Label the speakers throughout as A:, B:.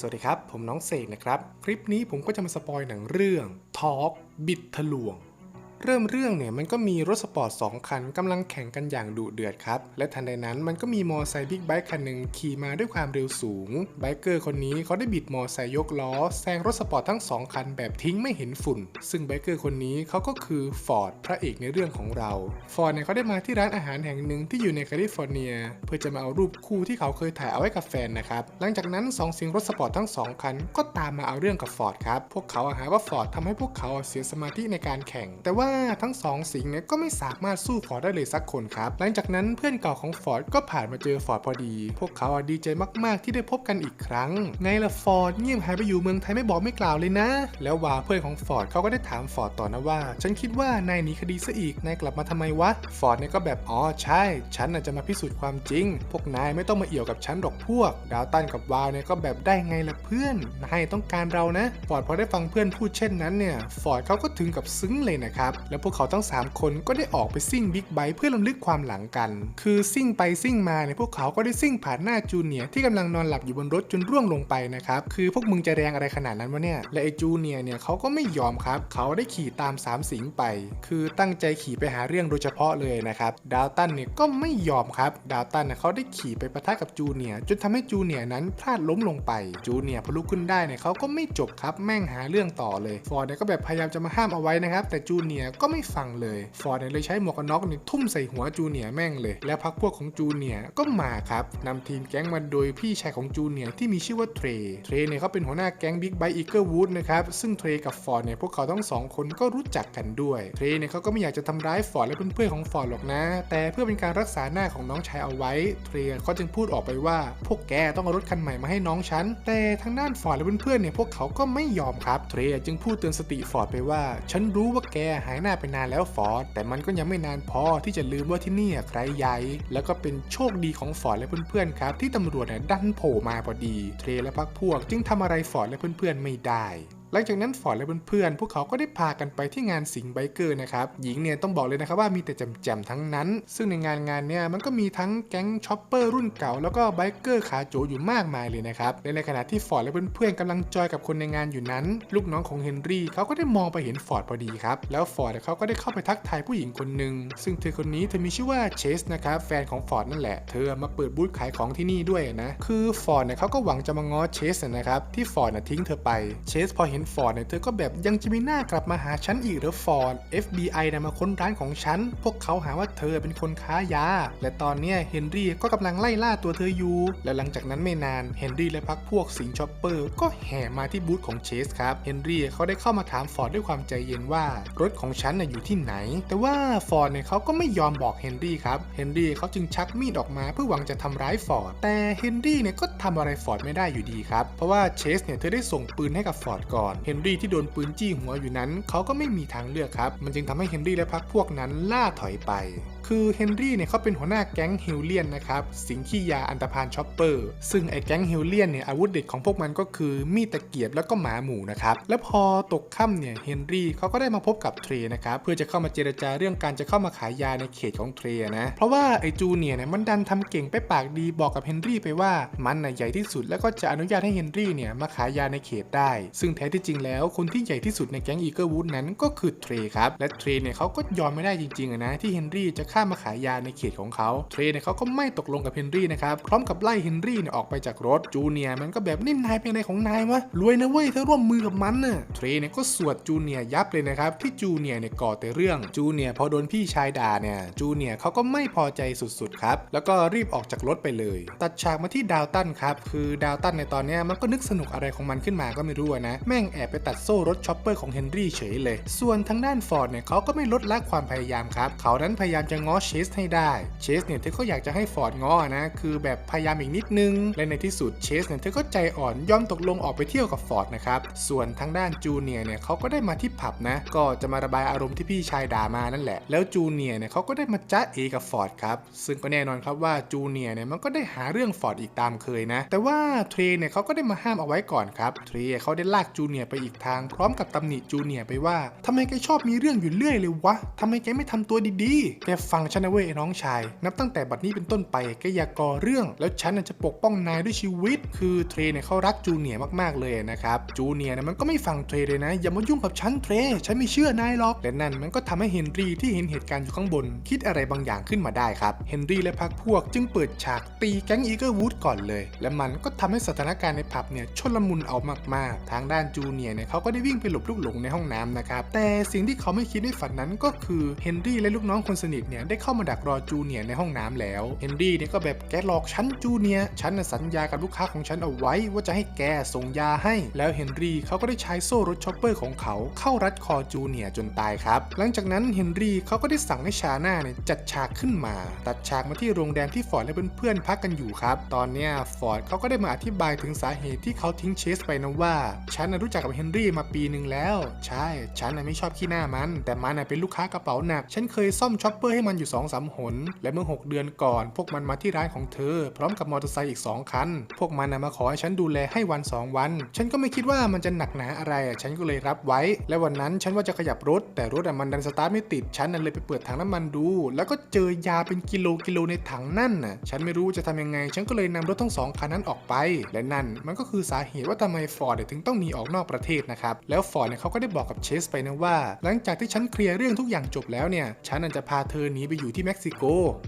A: สวัสดีครับ ผมน้องเสกนะครับ คลิปนี้ผมก็จะมาสปอยหนังเรื่องทอ l k บิดทะลวง เริ่มเรื่องเนี่ยมันก็มีรถสปอร์ตสองคันกำลังแข่งกันอย่างดุเดือดครับ และทันใดนั้นมันก็มีมอไซค์บิ๊กไบค์คันหนึ่งขี่มาด้วยความเร็วสูงไบเกอร์คนนี้เขาได้บิดมอไซค์ยกล้อแซงรถสปอร์ตทั้งสองคันแบบทิ้งไม่เห็นฝุ่น ซึ่งไบเกอร์คนนี้เขาก็คือฟอร์ดพระเอกในเรื่องของเราฟอร์ดเนี่ยเขาได้มาที่ร้านอาหารแห่งหนึ่งที่อยู่ในแคลิฟอร์เนีย เพื่อจะมาเอารูปคู่ที่เขาเคยถ่ายเอาไว้กับแฟนนะครับหลังจากนั้นสองสิงรถสปอร์ตทั้งสองคันก็ตามมาเอาเรื่องกับฟอร์ดครับพวกเขาหาว่าฟอร์ดทำให้พวกเขาเสียสมาธิในการแข่ง แต่ว่าทั้งสองสิงเนี่ยก็ไม่สามารถสู้ฟอร์ดได้เลยสักคนครับ หลังจากนั้นเพื่อนเก่าของฟอร์ดก็ผ่านมาเจอฟอร์ดพอดี พวกเขาดีใจมากๆ ที่ได้พบกันอีกครั้ง ไงล่ะฟอร์ดเงียบหายไปอยู่เมืองไทยไม่บอกไม่กล่าวเลยนะ แล้ววาเพื่อนของฟอร์ดเขาก็ได้ถามฟอร์ดต่อนะว่า ฉันคิดว่านายหนีคดีซะอีก นายกลับมาทำไมวะ ฟอร์ดเนี่ยก็แบบ อ๋อใช่ ฉันจะมาพิสูจน์ความจริง พวกนายไม่ต้องมาเอี่ยวกับฉันหรอกพวก ดาวตันกับวาวเนี่ยก็แบบได้ไงล่ะเพื่อน นายต้องการเรานะ ฟอร์ดพอได้ฟังเพื่อนพูดเช่นนั้นเนี่ย ฟอร์ดเขาก็ถึงกับซึ้งเลยนะครับแล้วพวกเขาทั้งสามคนก็ได้ออกไปซิ่งบิ๊กไบค์เพื่อลำลึกความหลังกัน คือซิ่งไปซิ่งมาเนี่ยพวกเขาก็ได้ซิ่งผ่านหน้าจูเนียที่กำลังนอนหลับอยู่บนรถจนร่วงลงไปนะครับคือพวกมึงจะแรงอะไรขนาดนั้นวะเนี่ยและไอจูเนียเนี่ยเขาก็ไม่ยอมครับเขาได้ขี่ตามสามสิงไป คือตั้งใจขี่ไปหาเรื่องโดยเฉพาะเลยนะครับดาวตันเนี่ยก็ไม่ยอมครับดาวตันเนี่ยเขาได้ขี่ไปปะทะกับจูเนียจนทำให้จูเนียนั้นพลาดล้มลงไปจูเนียพอลุกขึ้นได้เนี่ยเขาก็ไม่จบครับแม่งหาเรื่องต่อเลยฟอร์ดเนี่ยก็แบบพยายามจะมาห้ามเอาไว้นะครับแต่จูเนียร์ก็ไม่ฟังเลยฟอร์ดเนี่ยเลยใช้หมวกกันน็อกเนี่ยทุ่มใส่หัวจูเนียแม่งเลย และพักพวกของจูเนียก็มาครับนำทีมแก๊งมาโดยพี่ชายของจูเนียที่มีชื่อว่าเทรเทรเนี่ยเขาเป็นหัวหน้าแก๊งบิ๊กไบอีเกิลวูดนะครับซึ่งเทรกับฟอร์ดเนี่ยพวกเขาทั้งสองคนก็รู้จักกันด้วยเทรเนี่ยเขาก็ไม่อยากจะทำร้ายฟอร์ดและเพื่อนๆของฟอร์ดหรอกนะ แต่เพื่อเป็นการรักษาหน้าของน้องชายเอาไว้เทรเขาจึงพูดออกไปว่าพวกแกต้องเอารถคันใหม่มาให้น้องฉันแต่ทางด้านฟอร์ดและเพื่อนๆเนี่ยพวกเขาก็ไม่ยอมครับเทรจึงพูดเตือนสติฟอร์ดไปว่า ฉันรู้ว่าแกหายหน้าไปนานแล้วฟอร์ดแต่มันก็ยังไม่นานพอที่จะลืมว่าที่นี่ใครใหญ่ แล้วก็เป็นโชคดีของฟอร์ดและเพื่อนๆครับ ที่ตำรวจเนี่ยดันโผล่มาพอดี เทรและพักพวก จึงทำอะไรฟอร์ดและเพื่อนๆไม่ได้ หลังจากนั้นฟอร์ดและเพื่อนๆพวกเขาก็ได้พากันไปที่งานสิงไบเกอร์นะครับหญิงเนี่ยต้องบอกเลยนะครับว่ามีแต่แจ่มๆทั้งนั้น ซึ่งในงานงานเนี่ยมันก็มีทั้งแก๊งช็อปเปอร์รุ่นเก่าแล้วก็ไบเกอร์ขาโจอยู่มากมายเลยนะครับและในขณะที่ฟอร์ดและเพื่อนๆกำลังจอยกับคนในงานอยู่นั้น ลูกน้องของเฮนรี่เขาก็ได้มองไปเห็นฟอร์ดพอดีครับแล้วฟอร์ดเขาก็ได้เข้าไปทักทายผู้หญิงคนหนึ่งซึ่งเธอคนนี้เธอมีชื่อว่าเชสนะครับแฟนของฟอร์ดนั่นแหละเธอมาเปิดบูธขายของที่นี่ด้วยนะคือฟอร์ดเนี่ยเขาก็หวังจะมาง้อเชสนะครับที่ฟอร์ดทิ้งเธอไปเชสพอเห็นฟอร์ดเนี่ยเธอก็แบบยังจะมีหน้ากลับมาหาฉันอีกหรือฟอร์ด FBI นะมาค้นร้านของฉัน พวกเขาหาว่าเธอเป็นคนค้ายา และตอนเนี้ยเฮนรี่ก็กำลังไล่ล่าตัวเธออยู่ และหลังจากนั้นไม่นานเฮนรี่และพักพวกสิงห์ชอปเปอร์ก็แห่มาที่บูธของเชสครับเฮนรี่เขาได้เข้ามาถามฟอร์ดด้วยความใจเย็นว่ารถของฉันน่ะอยู่ที่ไหน แต่ว่าฟอร์ดเนี่ยเขาก็ไม่ยอมบอกเฮนรี่ครับเฮนรี่เขาจึงชักมีดออกมาเพื่อหวังจะทำร้ายฟอร์ดแต่เฮนรี่เนี่ยก็ทำอะไรฟอร์ดไม่ได้อยู่ดีครับเพราะว่าเชสเนี่ยเธอได้ส่งปืนให้กับฟอร์ดก่อนเฮนรี่ที่โดนปืนจี้หัวอยู่นั้น เขาก็ไม่มีทางเลือกครับ มันจึงทำให้เฮนรี่และพรรคพวกนั้นล่าถอยไป คือเฮนรี่เนี่ยเขาเป็นหัวหน้าแก๊งฮิลเลียนนะครับ สิงขี้ยาอันตรพานช็อปเปอร์ ซึ่งไอ้แก๊งฮิลเลียนเนี่ยอาวุธเด็ดของพวกมันก็คือมีดตะเกียบแล้วก็หมาหมูนะครับ แล้วพอตกค่ำเนี่ยเฮนรี่เขาก็ได้มาพบกับเทรนะครับ เพื่อจะเข้ามาเจรจาเรื่องการจะเข้ามาขายยาในเขตของเทรนะ เพราะว่าไอ้จูเนียร์เนี่ยมันดันทำเก่งไปปากดีบอกกับเฮนรี่ไปว่ามันน่ะใหญ่ที่สุดแล้วก็จะอนุญาตให้เฮนรี่เนี่ยมาขายยาในเขตได้ ซึ่งแท้ที่จริงแล้วคนที่ใหญ่ที่สุดในแก๊งอีเกิลวูดนั้นก็คือเทรครับและเทรเนี่ยเขาก็ยอมไม่ได้จริงๆนะที่เฮนรี่จะข้ามมาขายยาในเขตของเขาเทรเนี่ยเขาก็ไม่ตกลงกับเฮนรี่นะครับพร้อมกับไล่เฮนรี่เนี่ยออกไปจากรถจูเนียร์มันก็แบบนี่นายเป็นอะไรของนายวะรวยนะเว้ยถ้าร่วมมือกับมันน่ะเทรเนี่ยก็สวดจูเนียร์ยับเลยนะครับที่จูเนียร์เนี่ยก่อแต่เรื่องจูเนียร์พอโดนพี่ชายด่าเนี่ยจูเนียร์เขาก็ไม่พอใจสุดๆครับแล้วก็รีบออกจากรถไปเลย ตัดฉากมาที่ดาวตันครับคือดาวตันในตอนนี้มันก็นึกสนุกอะไรของมันขึ้นมาก็ไม่รู้นะแม่งแอบไปตัดโซ่รถช็อปเปอร์ของเฮนรี่เฉยเลย ส่วนทางด้านฟอร์ดเนี่ยเขาก็ไม่ลดละความพยายามครับเขานั้นพยายามจะงอเชสให้ได้ เชสเนี่ยเธอก็อยากจะให้ฟอร์ดง้อนะ คือแบบพยายามอีกนิดนึง และในที่สุดเชสเนี่ยเธอก็ใจอ่อนยอมตกลงออกไปเที่ยวกับฟอร์ดนะครับ ส่วนทางด้านจูเนียร์เนี่ยเขาก็ได้มาที่ผับนะ ก็จะมาระบายอารมณ์ที่พี่ชายด่ามานั่นแหละ แล้วจูเนียร์เนี่ยเขาก็ได้มาจ้าเอกับฟอร์ดครับ ซึ่งก็แน่นอนครับว่าจูเนียร์เนี่ยมันก็ได้หาเรื่องฟอร์ดอีกตามเคยนะ แต่ว่าเทรเนี่ยเขาก็ได้มาห้ามเอาไว้ก่อนครับ เทรเขาได้ลากจูเนียร์ไปอีกทาง พร้อมกับตำหนิจูเนียร์ไปว่าทำไมแกชอบมีเรื่องอยู่เรื่อยเลยวะทำไมแกไม่ทำตัวดีๆแกฟฟังฉันนะเว้ยน้องชาย นับตั้งแต่บัดนี้เป็นต้นไปแกอย่าก่อเรื่อง แล้วฉันน่ะจะปกป้องนายด้วยชีวิต คือเทรเนี่ยเขารักจูเนียร์มากๆเลยนะครับจูเนียร์เนี่ยมันก็ไม่ฟังเทรเลยนะอย่ามายุ่งกับฉันเทรฉันไม่เชื่อนายหรอกและนั่นมันก็ทำให้เฮนรี่ที่เห็นเหตุการณ์อยู่ข้างบน คิดอะไรบางอย่างขึ้นมาได้ครับเฮนรี่และพรรคพวกจึงเปิดฉากตีแก๊งอีเกิลวูดก่อนเลย และมันก็ทำให้สถานการณ์ในผับเนี่ยชลมุนเอามากๆ ทางด้านจูเนียร์เนี่ยเขาก็ได้วิ่งไปหลบลูกหลงในห้องน้ำนะครับแต่สิ่งที่เขาไม่คิดไม่ฝันนั้นก็คือเฮนรี่และลูกน้องคนสนิทเนี่ยได้เข้ามาดักรอจูเนียในห้องน้ำแล้วเฮนรี่เนี่ยก็แบบแกหลอกฉันจูเนียฉันสัญญากับลูกค้าของฉันเอาไว้ว่าจะให้แกส่งยาให้ แล้วเฮนรี่เขาก็ได้ใช้โซ่รถช็อปเปอร์ของเขาเข้ารัดคอจูเนียจนตายครับ หลังจากนั้นเฮนรี่เขาก็ได้สั่งให้ชาน่าเนี่ยจัดฉากขึ้นมา ตัดฉากมาที่โรงแรมที่ฟอร์ดและเพื่อนๆพักกันอยู่ครับ ตอนเนี้ยฟอร์ดเขาก็ได้มาอธิบายถึงสาเหตุที่เขาทิ้งเชสไปนะว่า ฉันรู้จักกับเฮนรี่มาปีหนึ่งแล้ว ใช่ ฉันไม่ชอบขี้หน้ามัน แต่มันเป็นลูกค้ากระเป๋าหนัก ฉันเคยซ่อมช็อปเปอร์ให้มันอยู่2อสามหน และเมื่อ 6 เดือนก่อน พวกมันมาที่ร้านของเธอ พร้อมกับมอเตอร์ไซค์อีก 2 คัน พวกมันมาขอให้ฉันดูแลให้วัน 2 วัน ฉันก็ไม่คิดว่ามันจะหนักหนาอะไร ฉันก็เลยรับไว้ และวันนั้นฉันว่าจะขยับรถ แต่รถมันดันสตาร์ทไม่ติด ฉันน่ะเลยไปเปิดถังน้ำมันดู แล้วก็เจอยาเป็นกิโลกิโลในถังนั่นน่ะ ฉันไม่รู้จะทำยังไง ฉันก็เลยนำรถทั้งสองคันนั้นออกไป และนั่นมันก็คือสาเหตุว่าทำไมฟอร์ดถึงต้องหนีออกนอกประเทศนะครับ แล้วฟอร์ดเนี่ยเขาก็ได้บอกกับเชสไปนะว่า หลังจากที่ฉันเคลียร์เรื่องทุกอย่างจบแล้วเนี่ย ฉันน่ะจะพาเธอหนีไปอยู่ที่เม็กซิโก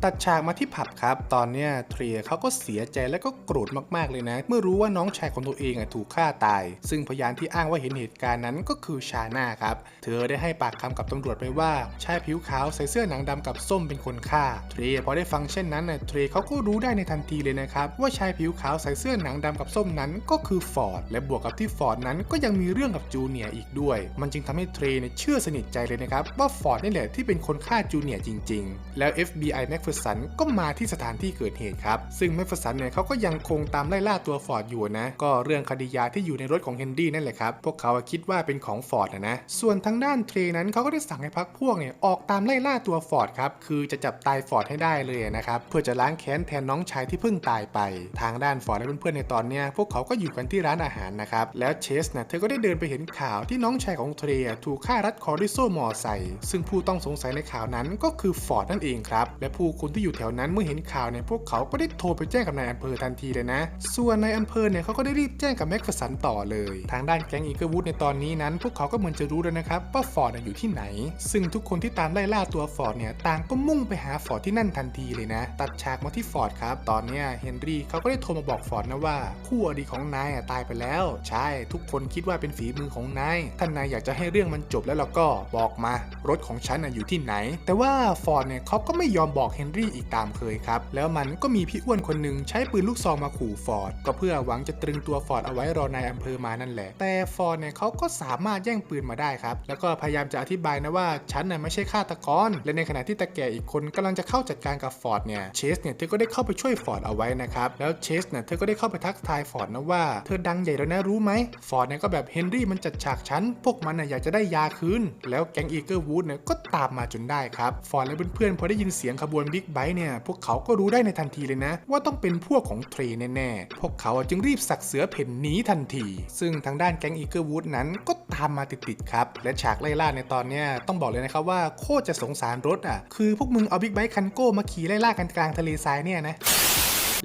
A: ตัดฉากมาที่ผับครับ ตอนเนี้ยเทรียเขาก็เสียใจและก็โกรธมากๆเลยนะ เมื่อรู้ว่าน้องชายของตัวเองอะถูกฆ่าตาย ซึ่งพยานที่อ้างว่าเห็นเหตุการณ์นั้นก็คือชาน่าครับ เธอได้ให้ปากคำกับตำรวจไปว่าชายผิวขาวใส่เสื้อหนังดำกับส้มเป็นคนฆ่า เทรียพอได้ฟังเช่นนั้นน่ะเทรีเขาก็รู้ได้ในทันทีเลยนะครับว่าชายผิวขาวใส่เสื้อหนังดำกับส้มนั้นก็คือฟอร์ดและบวกกับที่ฟอร์ดนั้นก็ยังมีเรื่องกับจูเนียร์อีกด้วย มันจึงทำให้เทรียเชื่อสนิทใจเลยนะครับว่าฟอร์ดนี่แหละที่เป็นคนฆ่าจูเนียร์จริง แล้ว FBI แม็กฟิสันก็มาที่สถานที่เกิดเหตุครับ ซึ่งแม็กฟิสันเนี่ยเขาก็ยังคงตามไล่ล่าตัวฟอร์ดอยู่นะ ก็เรื่องคดียาที่อยู่ในรถของเฮนรี่นั่นแหละครับ พวกเขาคิดว่าเป็นของฟอร์ดนะนะ ส่วนทางด้านเทรนั้นเขาก็ได้สั่งให้พักพวกเนี่ยออกตามไล่ล่าตัวฟอร์ดครับ คือจะจับตายฟอร์ดให้ได้เลยนะครับ เพื่อจะล้างแค้นแทนน้องชายที่เพิ่งตายไป ทางด้านฟอร์ดและเพื่อนๆในตอนเนี้ยพวกเขาก็อยู่กันที่ร้านอาหารนะครับ แล้วเชสนะเธอก็ได้เดินไปเห็นข่าวที่น้องชายของเทรถูกฆ่ารัดคอด้วยโซ่มอไซซึ่งผู้ต้องสงสัยในข่าวนั้นก็คือฟอร์ดนั่นเองครับ และผู้คนที่อยู่แถวนั้นเมื่อเห็นข่าวเนี่ยพวกเขาก็ได้โทรไปแจ้งกับนายอำเภอทันทีเลยนะ ส่วนนายอำเภอเนี่ยเขาก็ได้รีบแจ้งกับแม็กฟสันต่อเลย ทางด้านแก๊งอีเกิลวูดในตอนนี้นั้น พวกเขาก็เหมือนจะรู้แล้วนะครับว่าฟอร์ดอยู่ที่ไหน ซึ่งทุกคนที่ตามไล่ล่าตัวฟอร์ดเนี่ยต่างก็มุ่งไปหาฟอร์ดที่นั่นทันทีเลยนะ ตัดฉากมาที่ฟอร์ดครับ ตอนนี้เฮนรี่เขาก็ได้โทรมาบอกฟอร์ดนะว่าคู่อดีตของนายตายไปแล้ว ใช่ทุกคนคิดว่าเป็นฝีมือของนายท่านนายอยากจะให้เรื่องมันจบแล้วเราก็บอกมา รถของฉันอยู่ที่ไหน แต่ว่าฟอร์ดเนี่ยเขาก็ไม่ยอมบอกเฮนรี่อีกตามเคยครับ แล้วมันก็มีพี่อ้วนคนหนึ่งใช้ปืนลูกซองมาขู่ฟอร์ดก็เพื่อหวังจะตรึงตัวฟอร์ดเอาไว้รอนายอำเภอมานั่นแหละ แต่ฟอร์ดเนี่ยเขาก็สามารถแย่งปืนมาได้ครับ แล้วก็พยายามจะอธิบายนะว่าฉันน่ะไม่ใช่ฆาตกร และในขณะที่ตาแก่อีกคนกำลังจะเข้าจัดการกับฟอร์ดเนี่ยเชสเนี่ยเธอก็ได้เข้าไปช่วยฟอร์ดเอาไว้นะครับ แล้วเชสเนี่ยเธอก็ได้เข้าไปทักทายฟอร์ดนะว่าเธอดังใหญ่แล้วนะรู้ไหมฟอร์ดเนี่ยก็แบบเฮนรี่มันจัดฉากฉันพวกมันน่ะอยากจะได้ยาคืนแล้วแก๊งอีเกิลวูดเนี่ยก็ตามมาจนได้ครับฟอร์ดและเพื่อนๆพอได้ยินเสียงขบวนบิ๊กไบค์เนี่ยพวกเขาก็รู้ได้ในทันทีเลยนะ ว่าต้องเป็นพวกของเทรแน่ๆ พวกเขาจึงรีบสักเสือเพ่นหนีทันที ซึ่งทางด้านแก๊งอีเกิลวูดนั้นก็ตามมาติดๆครับ และฉากไล่ล่าในตอนเนี้ยต้องบอกเลยนะครับว่าโคตรจะสงสารรถอะคือพวกมึงเอาบิ๊กไบค์คันโก้มาขี่ไล่ล่ากันกลางทะเลทรายเนี่ยนะ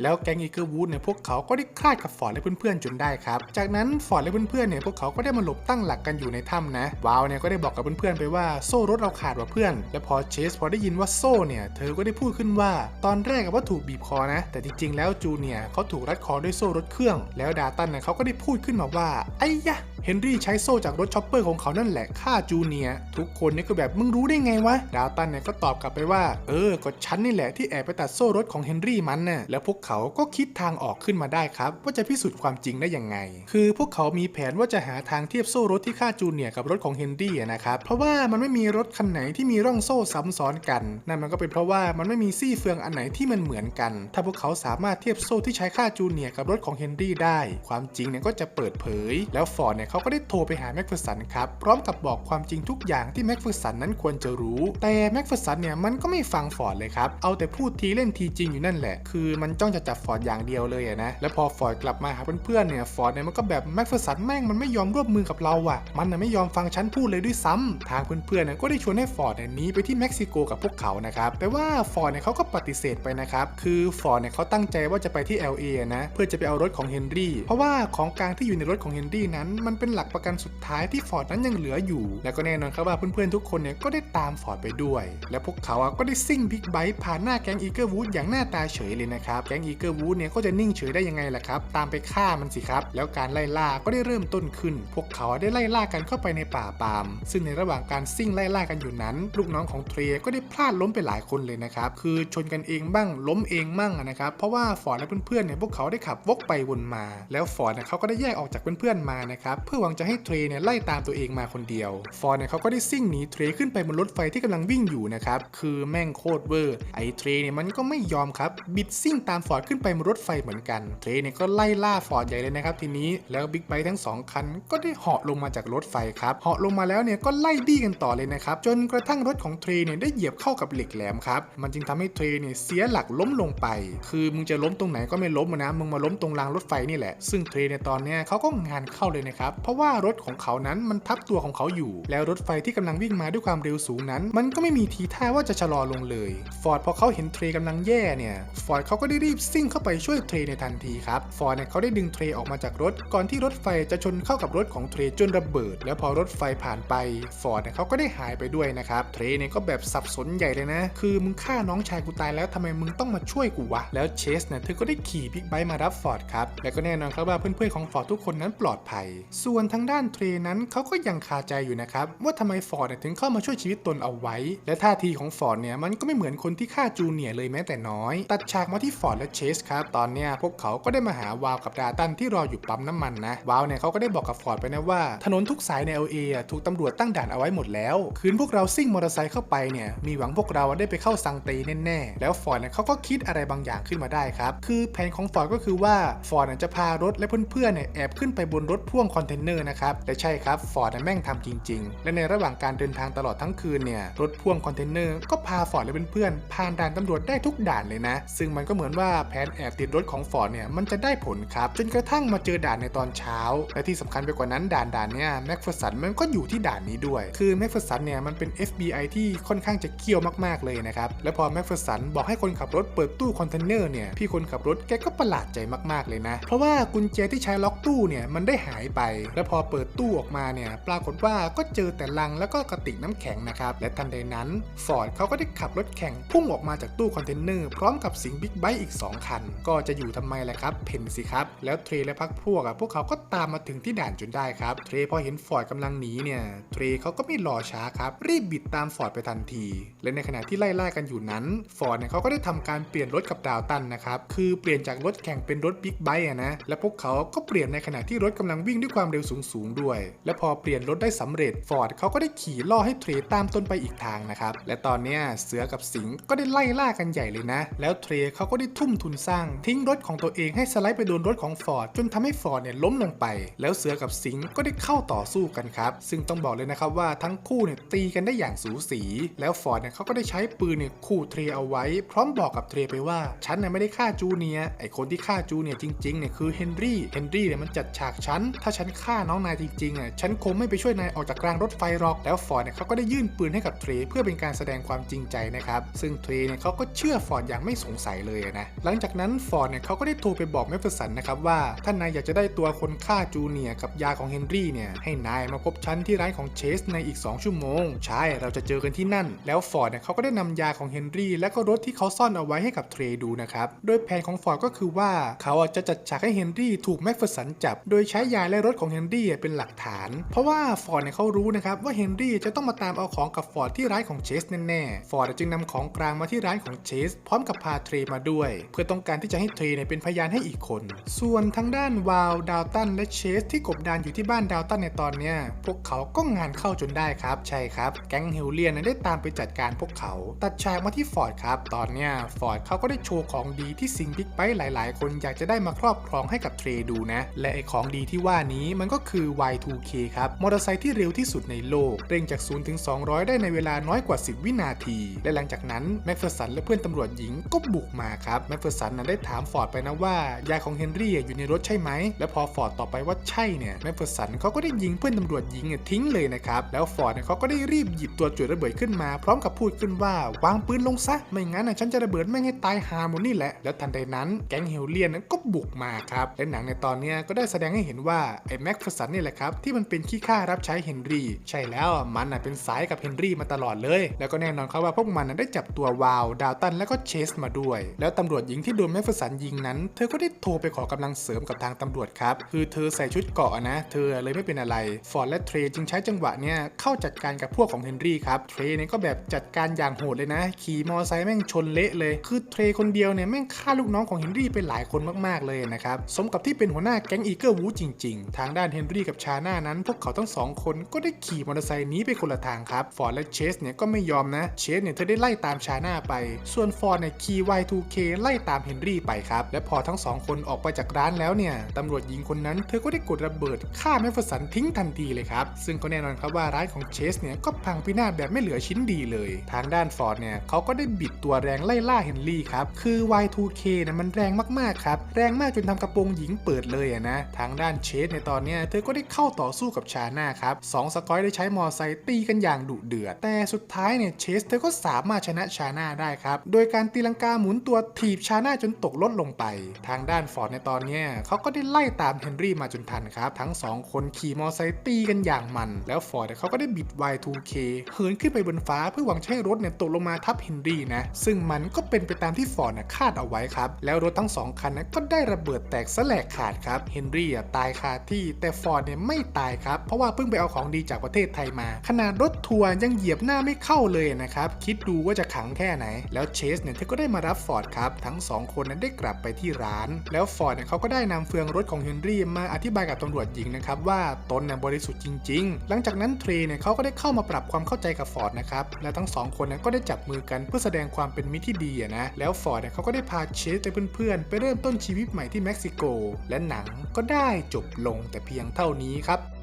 A: แล้วแก๊งอีเกิลวูดเนี่ยพวกเขาก็ได้คลาดกับฟอร์ดและเพื่อนๆจนได้ครับ จากนั้นฟอร์ดและเพื่อนๆเนี่ยพวกเขาก็ได้มาหลบตั้งหลักกันอยู่ในถ้ำนะวาวเนี่ยก็ได้บอกกับเพื่อนๆไปว่าโซ่รถเราขาดว่ะเพื่อน และพอเชสพอได้ยินว่าโซ่เนี่ยเธอก็ได้พูดขึ้นว่า ตอนแรกอะว่าถูกบีบคอนะ แต่จริงๆแล้วจูเนียเขาถูกรัดคอด้วยโซ่รถเครื่อง แล้วดาตันเนี่ยเขาก็ได้พูดขึ้นมาว่าไอ้ยะเฮนรี่ใช้โซ่จากรถช็อปเปอร์ของเขานั่นแหละฆ่าจูเนียทุกคนเนี่ยก็แบบมึงรู้ได้ไงวะดาตันเนี่ยก็ตอบกลับไปว่า เออก็ฉันนี่แหละที่แอบไปตัดโซ่รถของเฮนรี่มันน่ะแล้วพวกเขาก็คิดทางออกขึ้นมาได้ครับ ว่าจะพิสูจน์ความจริงได้ยังไง คือพวกเขามีแผนว่าจะหาทางเทียบโซ่รถที่ฆ่าจูเนียร์กับรถของเฮนรี่นะครับ เพราะว่ามันไม่มีรถคันไหนที่มีร่องโซ่ซ้ำซ้อนกัน นั่นมันก็เป็นเพราะว่ามันไม่มีซี่เฟืองอันไหนที่มันเหมือนกัน ถ้าพวกเขาสามารถเทียบโซ่ที่ใช้ฆ่าจูเนียร์กับรถของเฮนรี่ได้ ความจริงเนี่ยก็จะเปิดเผย แล้วฟอร์ดเนี่ยเขาเขาก็ได้โทรไปหาแม็กเฟอร์สันครับ พร้อมกับบอกความจริงทุกอย่างที่แม็กเฟอร์สันนั้นควรจะรู้ แต่แม็กเฟอร์สันเนี่ยมันก็ไม่ฟังฟอร์ดเลยครับ เอาแต่พูดทีเล่นทีจริงอยู่นั่นแหละ คือมันจ้องจะจับฟอร์ดอย่างเดียวเลยอะนะ แล้วพอฟอร์ดกลับมาหาเพื่อนๆเนี่ยฟอร์ดเนี่ยมันก็แบบแม็กเฟอร์สันแม่งมันไม่ยอมร่วมมือกับเราอะมันน่ะไม่ยอมฟังฉันพูดเลยด้วยซ้ำทางเพื่อนๆเนี่ยก็ได้ชวนให้ฟอร์ดเนี่ยหนีไปที่เม็กซิโกกับพวกเขานะครับแต่ว่าฟอร์ดเนี่ยเขาก็ปฏิเสธไปนะครับคือฟอร์ดเนี่ยเขาตั้งใจว่าจะไปที่ LA นะเพื่อจะไปเอารถของเฮนรี่เพราะว่าของกลางที่อยู่ในรถของเฮนรี่นั้น มันเป็นหลักประกันสุดท้ายที่ฟอร์ดนั้นยังเหลืออยู่ แล้วก็แน่นอนครับว่าเพื่อนๆทุกคนเนี่ยก็ได้ตามฟอร์ดไปด้วย และพวกเขาก็ได้ซิ่งบิ๊กไบค์ผ่านหน้าแก๊งอีเกอร์วูดอย่างหน้าตาเฉยเลยนะครับแก๊งอีเกอร์วูดเนี่ยก็จะนิ่งเฉยได้ยังไงล่ะครับ ตามไปฆ่ามันสิครับ แล้วการไล่ล่าก็ได้เริ่มต้นขึ้น พวกเขาได้ไล่ล่ากันเข้าไปในป่าปาม ซึ่งในระหว่างการซิ่งไล่ล่ากันอยู่นั้น ลูกน้องของเทรก็ได้พลาดล้มไปหลายคนเลยนะครับ คือชนกันเองบ้างล้มเองมั่งนะครับ เพราะว่าฟอร์ดและเพื่อนๆเนี่ยพวกเขาได้ขับวกไปวนมา แล้วฟอร์ดเนี่ยเขาก็ได้แยกออกจากเพื่อนๆมานะครับเพื่อหวังจะให้เทรเนี่ยไล่ตามตัวเองมาคนเดียว ฟอร์ดเนี่ยเขาก็ได้ซิ่งหนีเทรขึ้นไปบนรถไฟที่กำลังวิ่งอยู่นะครับคือแม่งโคตรเวอร์ไอ้เทรเนี่ยมันก็ไม่ยอมครับบิดซิ่งตามฟอร์ดขึ้นไปบนรถไฟเหมือนกันเทรเนี่ยก็ไล่ล่าฟอร์ดใหญ่เลยนะครับทีนี้แล้วบิ๊กไบค์ทั้งสองคันก็ได้เหาะลงมาจากรถไฟครับเหาะลงมาแล้วเนี่ยก็ไล่บี้กันต่อเลยนะครับจนกระทั่งรถของเทรเนี่ยได้เหยียบเข้ากับเหล็กแหลมครับมันจึงทำให้เทรเนี่ยเสียหลักล้มลงไป คือมึงจะล้มตรงไหนก็ไม่ล้มนะมึงมาล้มตรงรางรถไฟนี่แหละ ซึ่งเทรในตอนเนี้ยเขาก็งานเข้าเลยนะครับเพราะว่ารถของเขานั้นมันทับตัวของเขาอยู่ แล้วรถไฟที่กำลังวิ่งมาด้วยความเร็วสูงนั้น มันก็ไม่มีทีท่าว่าจะชะลอลงเลย ฟอร์ดพอเขาเห็นเทรกำลังแย่เนี่ยฟอร์ดเขาก็ได้รีบซิ่งเข้าไปช่วยเทรในทันทีครับฟอร์ดเนี่ยเขาได้ดึงเทรออกมาจากรถ ก่อนที่รถไฟจะชนเข้ากับรถของเทรจนระเบิด แล้วพอรถไฟผ่านไปฟอร์ดเนี่ยเขาก็ได้หายไปด้วยนะครับเทรเนี่ยก็แบบสับสนใหญ่เลยนะ คือมึงฆ่าน้องชายกูตายแล้วทำไมมึงต้องมาช่วยกูวะแล้วเชสเนี่ยเธอก็ได้ขี่บิ๊กไบค์มารับฟอร์ดครับและก็แน่นอนครับว่าเพื่อนๆของฟอร์ดทุกคนนั้นปลอดภัย ส่วนทางด้านเทรนั้นเขาก็ยังคาใจอยู่นะครับว่าทำไมฟอร์ดเนี่ยถึงเข้ามาช่วยชีวิตตนเอาไว้ และท่าทีของฟอร์ดเนี่ยมันก็ไม่เหมือนคนที่ฆ่าจูเนียเลยแม้แต่น้อย ตัดฉากมาที่ฟอร์ดและเชสครับตอนเนี้ยพวกเขาก็ได้มาหาวาวกับดาตันที่รออยู่ปั๊มน้ำมันนะวาวเนี่ยเขาก็ได้บอกกับฟอร์ดไปนะว่า ถนนทุกสายใน LA อะถูกตำรวจตั้งด่านเอาไว้หมดแล้ว คืนพวกเราซิ่งมอเตอร์ไซค์เข้าไปเนี่ยมีหวังพวกเราได้ไปเข้าซังเตแน่ๆแล้วฟอร์ดเนี่ยเขาก็คิดอะไรบางอย่างขึ้นมาได้ครับคือแผนของฟอร์ดก็คือว่าฟอร์ดจะพารถและเพื่อนๆเนี่ยแอบขึ้นไปบนรถพ่วงคอนเทนเนอร์นะครับและใช่ครับฟอร์ดเนี่ยแม่งทำจริง ๆ และในระหว่างการเดินทางตลอดทั้งคืนเนี่ยรถพ่วงคอนเทนเนอร์ก็พาฟอร์ดและเพื่อนๆผ่านด่านตำรวจได้ทุกด่านเลยนะ ซึ่งมันก็เหมือนว่าแผนแอบติดรถของฟอร์ดเนี่ยมันจะได้ผลครับ จนกระทั่งมาเจอด่านในตอนเช้า และที่สำคัญไปกว่านั้นด่านด่านเนี่ยแม็กฟอร์สันมันก็อยู่ที่ด่านนี้ด้วย คือแม็กฟอร์สันเนี่ยมันเป็น FBI ที่ค่อนข้างจะเคี่ยวมากๆเลยนะครับ และพอแม็กฟอร์สันบอกให้คนขับรถเปิดตู้คอนเทนเนอร์เนี่ยพี่คนขับรถแกก็ประหลาดใจมากๆเลยนะ เพราะว่ากุญแจที่ใช้ล็อกตู้เนี่ยมันได้หายไป และพอเปิดตู้ออกมาเนี่ยปรากฏว่าก็เจอแต่ลังแล้วก็กระติกน้ำแข็งนะครับและทันใดนั้นฟอร์ดเขาก็ได้ขับรถแข่งพุ่งออกมาจากตู้คอนเทนเนอร์พร้อมกับสิงบิ๊กไบค์อีก2คัน ก็จะอยู่ทำไมล่ะครับเพนสิครับ แล้วเทรและพักพวกอะพวกเขาก็ตามมาถึงที่ด่านจนได้ครับ เทรพอเห็นฟอร์ดกำลังหนีเนี่ย เทรเขาก็ไม่รอช้าครับ รีบบิดตามฟอร์ดไปทันที และในขณะที่ไล่ล่ากันอยู่นั้น ฟอร์ดเนี่ยเขาก็ได้ทำการเปลี่ยนรถกับดาวตันนะครับ คือเปลี่ยนจากรถแข่งเป็นรถบิ๊กไบค์อะนะ และพวกเขาก็เปลี่ยนในขณะที่รถกำลังวิ่งด้วยความเร็วสูงๆด้วย และพอเปลี่ยนรถได้สำเร็จ ฟอร์ดเขาก็ได้ขี่ล่อให้เทรตามต้นไปอีกทางนะครับ และตอนเนี้ยเสือกับสิงห์ก็ได้ไล่ล่ากันใหญ่เลยนะ แล้วเทรเขาก็ได้ทุ่มทุนสร้าง ทิ้งรถของตัวเองให้สไลด์ไปโดนรถของฟอร์ดจนทำให้ฟอร์ดเนี่ยล้มลงไป แล้วเสือกับสิงห์ก็ได้เข้าต่อสู้กันครับ ซึ่งต้องบอกเลยนะครับว่าทั้งคู่เนี่ยตีกันได้อย่างสูสี แล้วฟอร์ดเนี่ยเขาก็ได้ใช้ปืนเนี่ยขู่เทรเอาไว้ พร้อมบอกกับเทรไปว่าฉันเนี่ยไม่ได้ฆ่าจูเนียไอคนที่ฆ่าจูเนียจริงๆเนี่ยคือเฮนรี่เฮนรี่เนี่ยมันจัดฉากฉันถ้าฉันฆ่าน้องนายจริงๆอะฉันคงไม่ไปช่วยนายออกจากกลางรถไฟหรอกแล้วฟอร์ดเนี่ยเขาก็ได้ยื่นปืนให้กับเทรเพื่อเป็นการแสดงความจริงใจนะครับซึ่งเทรเนี่ยเขาก็เชื่อฟอร์ดอย่างไม่สงสัยเลยนะหลังจากนั้นฟอร์ดเนี่ยเขาก็ได้โทรไปบอกแมฟเฟอร์สันนะครับว่าถ้านนายอยากจะได้ตัวคนฆ่าจูเนียกับยาของเฮนรี่เนี่ยให้นายมาพบฉันที่ร้านของเชสในอีก 2 ชั่วโมง ใช่เราจะเจอกันที่นั่น แล้วฟอร์ดเนี่ยเขาก็ได้นำยาของเฮนรี่และก็รถที่เขาซ่อนเอาไว้ให้กับเทรดูนะครับโดยแผนของฟอร์ดก็คือว่าเขาจะจัดฉากให้เฮนรี่ถูกแม็กเฟอร์สันจับ โดยใช้ยาและรถของเฮนรี่เป็นหลักฐาน เพราะว่าฟอร์ดเนี่ยเขารู้นะครับว่าเฮนรี่จะต้องมาตามเอาของกับฟอร์ดที่ร้านของเชสแน่ๆฟอร์ดจึงนำของกลางมาที่ร้านของเชสพร้อมกับพาเทรมาด้วยพื่อต้องการที่จะให้เทรเนี่ยเป็นพยานให้อีกคน ส่วนทางด้านวาลดาวตันและเชสที่กบดานอยู่ที่บ้านดาวตันในตอนเนี้ยพวกเขาก็งานเข้าจนได้ครับ ใช่ครับ แก๊งเฮลเลียนได้ตามไปจัดการพวกเขา ตัดฉากมาที่ฟอร์ดครับ ตอนเนี้ยฟอร์ดเขาก็ได้โชว์ของดีที่สิงบิ๊กไบค์หลาย ๆ คนอยากจะได้มาครอบครองให้กับเทรดูนะ และไอของดีที่ว่านี้มันก็คือ Y2K ครับ มอเตอร์ไซค์ที่เร็วที่สุดในโลก เร่งจาก0ถึง200 ได้ในเวลาน้อยกว่า 10 วินาที และหลังจากนั้นแม็กเฟอร์สันและเพื่อนตำรวจหญิงก็บุกมาครับแม็กเฟอร์สันนั้นได้ถามฟอร์ดไปนะว่ายายของเฮนรี่อยู่ในรถใช่ไหม และพอฟอร์ดตอบไปว่าใช่เนี่ยแม็กเฟอร์สันเขาก็ได้ยิงเพื่อนตำรวจหญิงทิ้งเลยนะครับ แล้วฟอร์ดเนี่ยเขาก็ได้รีบหยิบตัวจุดระเบิดขึ้นมา พร้อมกับพูดขึ้นว่าวางปืนลงซะ ไม่งั้นนะฉันจะระเบิดแม่งให้ตายหาหมดนี่แหละ แล้วทันใดนั้นแก๊งเฮลเลียนนั้นก็บุกมาครับและหนังในตอนนี้ก็ได้แสดงให้เห็นว่าไอ้แม็กเฟอร์สันนี่แหละครับที่มันเป็นขี้ข้ารับใช้เฮนรี่ใช่แล้วมันน่ะเป็นสายกับเฮนรี่มาตลอดเลย แล้วก็แน่นอนครับว่าพวกมันน่ะได้จับตัววาวดาวตันและก็เชสมาด้วย แล้วตำรวจหญิงที่โดนแม็กเฟอร์สันยิงนั้น เธอก็ได้โทรไปขอกำลังเสริมกับทางตำรวจครับ คือเธอใส่ชุดเกาะนะ เธอเลยไม่เป็นอะไร ฟอร์ดและเทรจึงใช้จังหวะเนี้ยเข้าจัดการกับพวกของเฮนรี่ครับ เทรเนี่ยก็แบบจัดการอย่างโหดเลยนะ ขี่มอไซค์แม่งชนเละเลย คือเทรคนเดียวเนี่ยแม่งฆ่าลูกน้องของเฮนรี่ไปหลายคนมากๆเลยนะครับ สมกับที่เป็นหัวหน้าแก๊งอีเกิลวูจริง ๆ ทางด้านเฮนรี่กับชาน่านั้น พวกเขาทั้งสองคนก็ได้ขี่มอเตอร์ไซค์หนี้ไปคนละทางครับ ฟอร์ดและเชสเนี่ยก็ไม่ยอมนะ เชสเนี่ยเธอได้ไล่ตามชาน่าไป ส่วนฟอร์ดเนี่ยขี่ Y2K ไล่ตามเฮนรี่ไปครับ และพอทั้งสองคนออกไปจากร้านแล้วเนี่ยตำรวจหญิงคนนั้นเธอก็ได้กดระเบิดฆ่าแมฟเฟอร์สันทิ้งทันทีเลยครับ ซึ่งก็แน่นอนครับว่าร้านของเชสเนี่ยก็พังพินาศแบบไม่เหลือชิ้นดีเลย ทางด้านฟอร์ดเนี่ยเขาก็ได้บิดตัวแรงไล่ล่าเฮนรี่ครับ คือ Y2K เนี่ยมันแรงมากๆครับ แรงมากจนทำกระโปรงหญิงเปิดเลยอะนะ ทางด้านเชสในตอนเนี้ยเธอก็ได้เข้าต่อสู้กับชาน่าครับสองสกอยได้ใช้มอไซค์ตีกันอย่างดุเดือด แต่สุดท้ายเนี่ยเชสเธอก็สามารถชนะชาน่าได้ครับ โดยการตีลังกาหมุนตัวถีบชาน่าจนตกรถลงไป ทางด้านฟอร์ดในตอนนี้เขาก็ได้ไล่ตามเฮนรี่มาจนทันครับ ทั้งสองคนขี่มอไซค์ตีกันอย่างมัน แล้วฟอร์ดเขาก็ได้บิด Y2K เหินขึ้นไปบนฟ้าเพื่อหวังให้รถเนี่ยตกลงมาทับเฮนรี่นะ ซึ่งมันก็เป็นไปตามที่ฟอร์ดคาดเอาไว้ครับ แล้วรถทั้งสองคันนะก็ได้ระเบิดแตกสแลกขาดครับเฮนรี่ตายคาที่แต่ฟอร์ดเนี่ยไม่ตายครับ เพราะว่าเพิ่งไปเอาของดีจากประเทศไทยมา ขนาดรถทัวร์ยังเหยียบหน้าไม่เข้าเลยนะครับคิดดูว่าจะขังแค่ไหน แล้วเชสเนี่ยเธอก็ได้มารับฟอร์ดครับทั้ง้งสองคนนั้นได้กลับไปที่ร้าน แล้วฟอร์ดเนี่ยเขาก็ได้นำเฟืองรถของเฮนรี่มาอธิบายกับตำรวจหญิงนะครับว่าตนเนี่ยบริสุทธิ์จริง ๆ หลังจากนั้นเทรเนี่ยเขาก็ได้เข้ามาปรับความเข้าใจกับฟอร์ดนะครับและทั้งสองคนนั้นก็ได้จับมือกันเพื่อแสดงความเป็นมิตรที่ดีนะแล้วฟอร์ดเนี่ยเขาก็ได้พาเชสและเพื่อนๆไปเริ่มต้นชีวิตใหม่ที่เม็กซิโก และหนังก็ได้จบลงแต่เพียงเท่านี้ครับ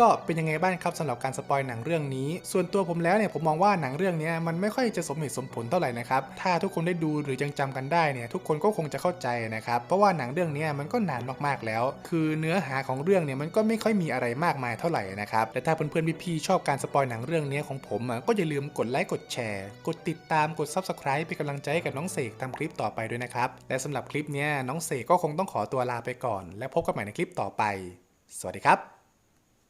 A: ก็เป็นยังไงบ้างครับสำหรับการสปอยหนังเรื่องนี้ ส่วนตัวผมแล้วเนี่ยผมมองว่าหนังเรื่องนี้มันไม่ค่อยจะสมเหตุสมผลเท่าไหร่นะครับถ้าทุกคนได้ดูหรือยังจำกันได้เนี่ยทุกคนก็คงจะเข้าใจนะครับเพราะว่าหนังเรื่องนี้มันก็นานมากๆแล้ว คือเนื้อหาของเรื่องเนี่ยมันก็ไม่ค่อยมีอะไรมากมายเท่าไหร่นะครับและถ้าเพื่อนๆพี่ๆชอบการสปอยหนังเรื่องนี้ของผมอะก็อย่าลืมกดไลค์กดแชร์กดติดตามกด Subscribe เป็นกำลังใจให้กับน้องเสกทำคลิปต่อไปด้วยนะครับและสำหรับคลิปนี้น้องเสกก็คงต้องขอตัวลาไปก่อน และพบกันใหม่ในคลิปต่อไป สวัสดีครับ